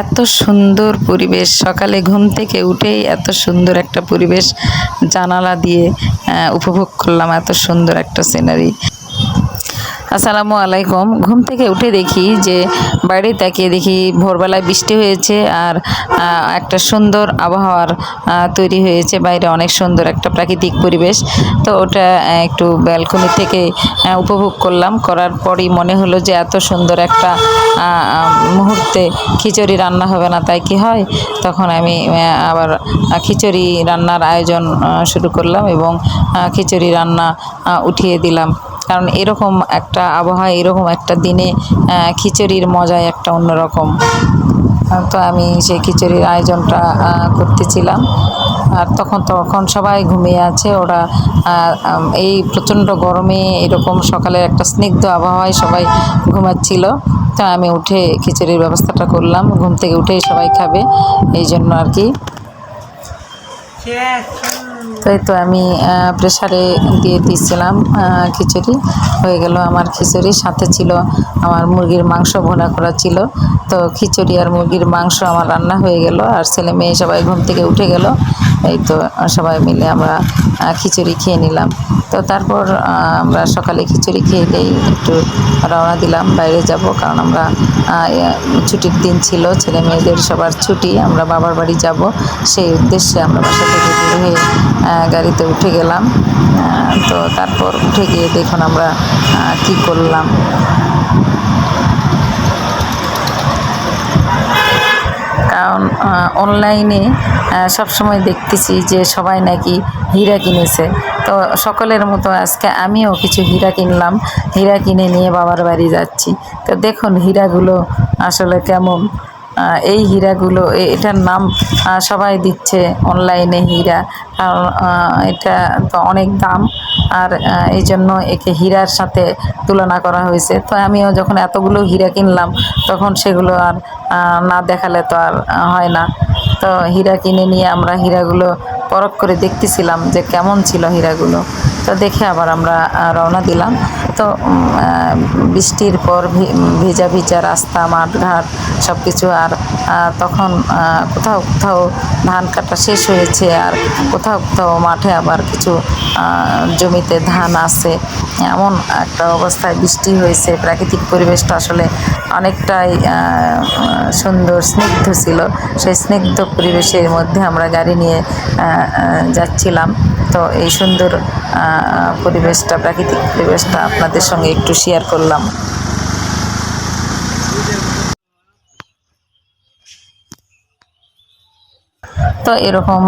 এত সুন্দর পরিবেশ। সকালে ঘুম থেকে উঠেই এত সুন্দর একটা পরিবেশ জানালা দিয়ে উপভোগ করলাম এত সুন্দর একটা সিনারি আসসালামু আলাইকুম। ঘুম থেকে উঠে দেখি যে বাইরে তাকিয়ে দেখি ভোরবেলায় বৃষ্টি হয়েছে আর একটা সুন্দর আবহাওয়ার তৈরি হয়েছে। বাইরে অনেক সুন্দর একটা প্রাকৃতিক পরিবেশ। তো ওটা একটু ব্যালকনি থেকে উপভোগ করলাম। করার পরই মনে হলো যে এত সুন্দর একটা মুহূর্তে খিচুড়ি রান্না হবে না, তাই কি হয়? তখন আমি আবার খিচুড়ি রান্নার আয়োজন শুরু করলাম এবং খিচুড়ি রান্না উঠিয়ে দিলাম। কারণ এরকম একটা আবহাওয়া, এরকম একটা দিনে খিচুড়ির মজাই একটা অন্যরকম। তো আমি সেই খিচুড়ির আয়োজনটা করতেছিলাম। আর তখন তখন সবাই ঘুমিয়ে আছে। ওরা এই প্রচণ্ড গরমে এরকম সকালের একটা স্নিগ্ধ আবহাওয়ায় সবাই ঘুমাচ্ছিল। তো আমি উঠে খিচুড়ির ব্যবস্থাটা করলাম। ঘুম থেকে উঠেই সবাই খাবে। এই জন্য আর কি। তো এই তো আমি প্রেশারে দিয়ে দিয়েছিলাম খিচুড়ি। হয়ে গেল আমার খিচুড়ি, সাথে ছিল আমার মুরগির মাংস ভোনা করা ছিল। তো খিচুড়ি আর মুরগির মাংস আমার রান্না হয়ে গেল, আর ছেলে মেয়ে সবাই ঘুম থেকে উঠে গেল। এই তো সবাই মিলে আমরা খিচুড়ি খেয়ে নিলাম। তো তারপর আমরা সকালে খিচুড়ি খেয়ে দিয়েই একটু রওনা দিলাম, বাইরে যাব কারণ আমরা ছুটির দিন ছিল, ছেলে মেয়েদের সবার ছুটি, আমরা বাবার বাড়ি যাব। সেই উদ্দেশ্যে আমরা বাসা থেকে বের হয়ে গাড়িতে উঠে গেলাম। তো তারপর উঠে গিয়ে দেখুন আমরা কি করলাম। কারণ অনলাইনে সবসময় দেখতেছি যে সবাই নাকি হীরা কিনেছে। তো সকলের মতো আজকে আমিও কিছু হীরা কিনলাম। হীরা কিনে নিয়ে বাবার বাড়ি যাচ্ছি। তো দেখুন, হীরাগুলো আসলে কেমন। এই হীরাগুলো এটার নাম সবাই দিচ্ছে অনলাইনে হীরা। কারণ এটা তো অনেক দাম। আর এই জন্য একে হীরার সাথে তুলনা করা হয়েছে। তো আমিও যখন এতগুলো হীরা কিনলাম, তখন সেগুলো আর না দেখালে তো আর হয় না। তো হীরা কিনে নিয়ে আমরা হীরাগুলো পরখ করে দেখতেছিলাম যে কেমন ছিল হীরাগুলো। তো দেখে আবার আমরা রওনা দিলাম। তো বৃষ্টির পর ভিজা ভিজা রাস্তা, মাঠঘাট সব কিছু আর তখন কোথাও কোথাও ধান কাটা শেষ হয়েছে আর কোথাও কোথাও মাঠে আবার কিছু জমিতে ধান আছে। এমন একটা অবস্থায় বৃষ্টি হয়েছে। প্রাকৃতিক পরিবেশটা আসলে অনেকটাই সুন্দর, স্নিগ্ধ ছিল। সেই স্নিগ্ধ পরিবেশের মধ্যে আমরা গাড়ি নিয়ে যাচ্ছিলাম। তো এই সুন্দর পরিবেশটা, প্রাকৃতিক পরিবেশটা আপনাদের সঙ্গে একটু শেয়ার করলাম। তো এরকম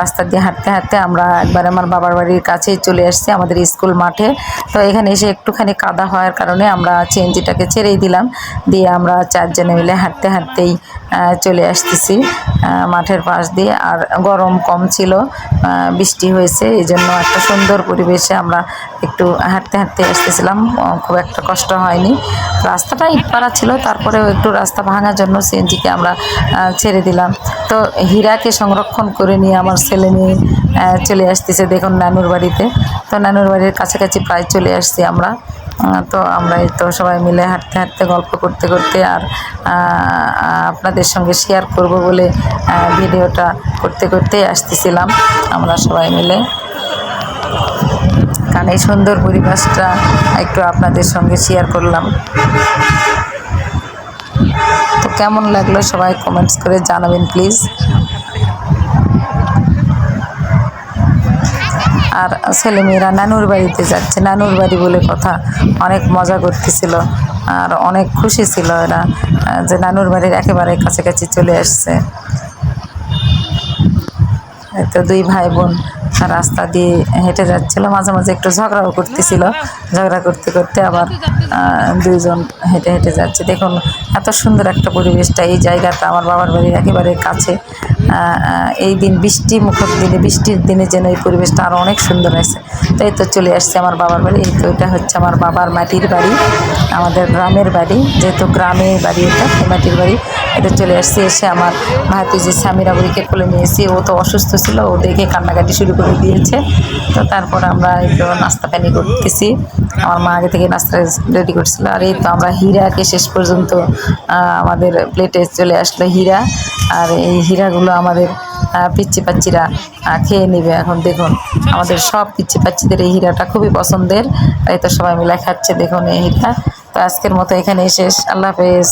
রাস্তা দিয়ে হাঁটতে হাঁটতে আমরা একবার আমার বাবার বাড়ির কাছেই চলে আসছি, আমাদের স্কুল মাঠে। তো এখানে এসে একটুখানি কাদা হওয়ার কারণে আমরা চেঞ্জিটাকে ছেড়েই দিলাম। দিয়ে আমরা চারজনে মিলে হাঁটতে হাঁটতেই চলে আসতেছি মাঠের পাশ দিয়ে। আর গরম কম ছিল বৃষ্টি হয়েছে, এই জন্য একটা সুন্দর পরিবেশে আমরা একটু হাঁটতে হাঁটতে আসতেছিলাম। খুব একটা কষ্ট হয়নি। রাস্তাটা ইটপাড়া ছিল, তারপরেও একটু রাস্তা ভাঙার জন্য সিএনজিকে আমরা ছেড়ে দিলাম। তো হীরাকে সংরক্ষণ করে নিয়ে আমার ছেলে মেয়ে চলে আসতেছে দেখুন নানুর বাড়িতে। তো নানুর বাড়ির কাছাকাছি প্রায় চলে আসছি আমরা। তো আমরা এই তো সবাই মিলে হাঁটতে হাঁটতে, গল্প করতে করতে আর আপনাদের সঙ্গে শেয়ার করব বলে ভিডিওটা করতে করতে আসতেছিলাম আমরা সবাই মিলে। কারণ এই সুন্দর পরিবেশটা একটু আপনাদের সঙ্গে শেয়ার করলাম। কেমন লাগল সবাই কমেন্টস করে জানাবেন প্লিজ আর ছেলেমেয়েরা নানুর বাড়িতে যাচ্ছে, নানুর বাড়ি বলে কথা অনেক মজা করতেছিল আর অনেক খুশি ছিল এরা, যে নানুর বাড়ির একেবারে কাছাকাছি চলে আসছে। তো দুই ভাই বোন রাস্তা দিয়ে হেঁটে যাচ্ছিল। মাঝে মাঝে একটু ঝগড়াও করতেছিল। ঝগড়া করতে করতে আবার দুইজন হেঁটে হেঁটে যাচ্ছে। দেখুন, এত সুন্দর একটা পরিবেশটা এই জায়গাটা আমার বাবার বাড়ির একেবারে কাছে। এই দিন বৃষ্টি, মুখর দিনে, বৃষ্টির দিনে যেন এই পরিবেশটা আরও অনেক সুন্দর আছে তো এই তো চলে আসছে আমার বাবার বাড়ি। এই তো এটা হচ্ছে আমার বাবার মাটির বাড়ি, আমাদের গ্রামের বাড়ি। যেহেতু গ্রামে বাড়ি এটা মাটির বাড়ি। এতে চলে আসছে এসে আমার ভাতিজি সামিরা বুড়িকে কোলে নিয়েছি ও তো অসুস্থ ছিল ও দেখে কান্নাকাটি শুরু করে দিয়েছে। তো তারপর আমরা তো নাস্তা পানি করতেছি। আমার মা আগে থেকে নাস্তা রেডি করছিল। আর এই তো আমরা হীরাকে শেষ পর্যন্ত আমাদের প্লেটে চলে আসলো হীরা। আর এই হীরাগুলো আমাদের আহ, পাচ্ছিরা খেয়ে নেবে এখন। দেখুন আমাদের সব পিচ্ছি পাচ্ছিদের এই হীরাটা খুবই পছন্দের। তাই তো সবাই মিলে খাচ্ছে। দেখুন এই হীরা তো আজকের মতো এখানে শেষ। আল্লাহ হাফেজ।